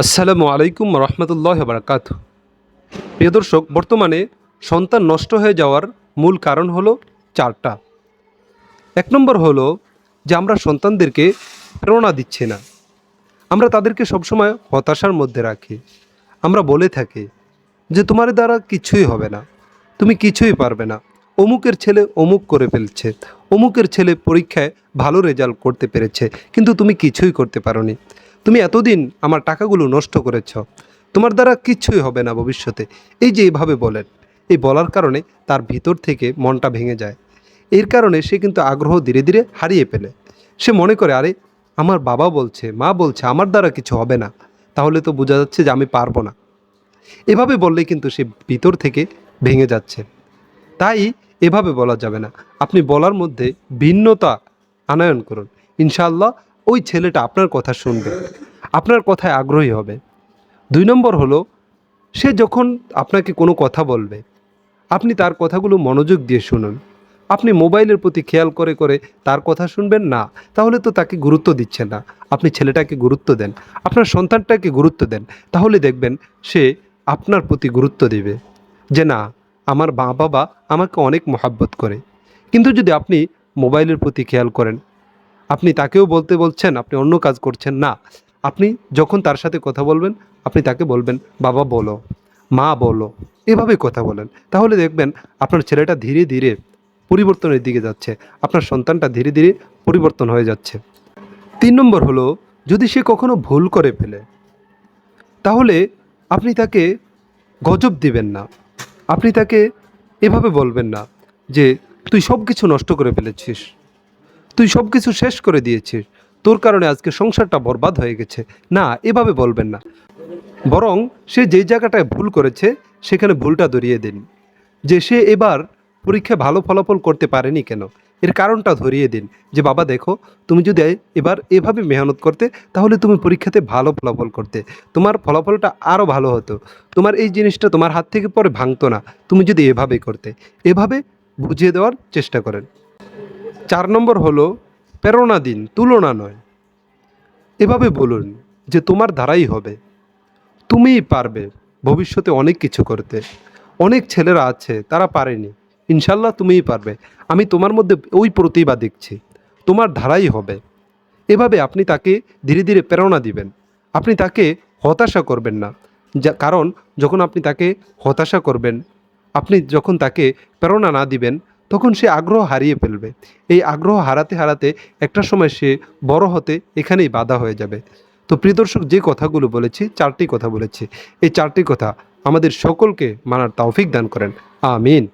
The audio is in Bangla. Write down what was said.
আসসালামু আলাইকুম রহমতুল্লাহ বারাকাত প্রিয় দর্শক, বর্তমানে সন্তান নষ্ট হয়ে যাওয়ার মূল কারণ হলো চারটা। এক নম্বর হলো যে আমরা সন্তানদেরকে প্রেরণা দিচ্ছি না। আমরা তাদেরকে সবসময় হতাশার মধ্যে রাখি। আমরা বলে থাকি যে, তোমার দ্বারা কিছুই হবে না। তুমি কিছুই পারবে না। অমুকের ছেলে অমুক করে ফেলছে। অমুকের ছেলে পরীক্ষায় ভালো রেজাল্ট করতে পেরেছে। কিন্তু তুমি কিছুই করতে পারোনি। তুমি এতদিন আমার টাকাগুলো নষ্ট করেছ। তোমার দ্বারা কিছুই হবে না ভবিষ্যতে। এই যে এইভাবে বলেন। এই বলার কারণে তার ভিতর থেকে মনটা ভেঙে যায়। এর কারণে সে কিন্তু আগ্রহ ধীরে ধীরে হারিয়ে ফেলে। সে মনে করে, আরে, আমার বাবা বলছে, মা বলছে, আমার দ্বারা কিছু হবে না। তাহলে তো বোঝা যাচ্ছে যে আমি পারব না। এভাবে বললে কিন্তু সে ভিতর থেকে ভেঙে যাচ্ছে। তাই এভাবে বলা যাবে না। আপনি বলার মধ্যে ভিন্নতা আনয়ন করুন। ইনশাআল্লাহ ওই ছেলেটা আপনার কথা শুনবে। আপনার কথায় আগ্রহী হবে। দুই নম্বর হলো, সে যখন আপনাকে কোনো কথা বলবে, আপনি তার কথাগুলো মনোযোগ দিয়ে শুনুন। আপনি মোবাইলের প্রতি খেয়াল করে করে তার কথা শুনবেন না, তাহলে তো তাকে গুরুত্ব দিচ্ছেন না। আপনি ছেলেটাকে গুরুত্ব দেন, আপনার সন্তানটাকে গুরুত্ব দেন, তাহলে দেখবেন সে আপনার প্রতি গুরুত্ব দেবে। যে না, আমার মা বাবা আমাকে অনেক মহাব্বত করে। কিন্তু যদি আপনি মোবাইলের প্রতি খেয়াল করেন আপনি তাকেও বলতে বলছেন, আপনি অন্য কাজ করছেন। না, আপনি যখন তার সাথে কথা বলবেন, আপনি তাকে বলবেন, বাবা, বলো, মা, বলো। এভাবে কথা বলেন। তাহলে দেখবেন আপনার ছেলেটা ধীরে ধীরে পরিবর্তনের দিকে যাচ্ছে, আপনার সন্তানটা ধীরে ধীরে পরিবর্তন হয়ে যাচ্ছে। তিন নম্বর হলো, যদি সে কখনো ভুল করে ফেলে, তাহলে আপনি তাকে গজব দিবেন না। আপনি তাকে এভাবে বলবেন না যে, তুই সব কিছু নষ্ট করে ফেলেছিস। তুই সব কিছু শেষ করে দিয়েছিস। তোর কারণে আজকে সংসারটা বরবাদ হয়ে গেছে। না, এভাবে বলবেন না। বরং সে যেই জায়গাটায় ভুল করেছে, সেখানে ভুলটা ধরিয়ে দিন। যে সে এবার পরীক্ষায় ভালো ফলাফল করতে পারেনি কেন, এর কারণটা ধরিয়ে দিন। যে, বাবা, দেখো, তুমি যদি এবার এভাবে মেহনত করতে, তাহলে তুমি পরীক্ষাতে ভালো ফলাফল করতে। তোমার ফলাফলটা আরও ভালো হতো। তোমার এই জিনিসটা তোমার হাত থেকে পরে ভাঙতো না। তুমি যদি এভাবে করতে। এভাবে বুঝিয়ে দেওয়ার চেষ্টা করেন। চার নম্বর হলো, প্রেরণা দিন, তুলনা নয়। এভাবে বলুন যে তোমার দ্বারাই হবে। তুমিই পারবে ভবিষ্যতে অনেক কিছু করতে। অনেক ছেলেরা আছে, তারা পারেনি। ইনশাল্লাহ তুমিই পারবে। আমি তোমার মধ্যে ওই প্রতিভা দেখছি। তোমার ধারাই হবে। এভাবে আপনি তাকে ধীরে ধীরে প্রেরণা দিবেন। আপনি তাকে হতাশা করবেন না। যা, কারণ যখন আপনি তাকে হতাশা করবেন, আপনি যখন তাকে প্রেরণা না দিবেন তখন সে আগ্রহ হারিয়ে ফেলবে। এই আগ্রহ হারাতে হারাতে একটা সময় সে বড় হতে এখানেই বাধা হয়ে যাবে। তো প্রিয় দর্শক, যে কথাগুলো বলেছি, চারটি কথা বলেছি। এই চারটি কথা আমাদের সকলকে মানার তৌফিক দান করেন। আমিন।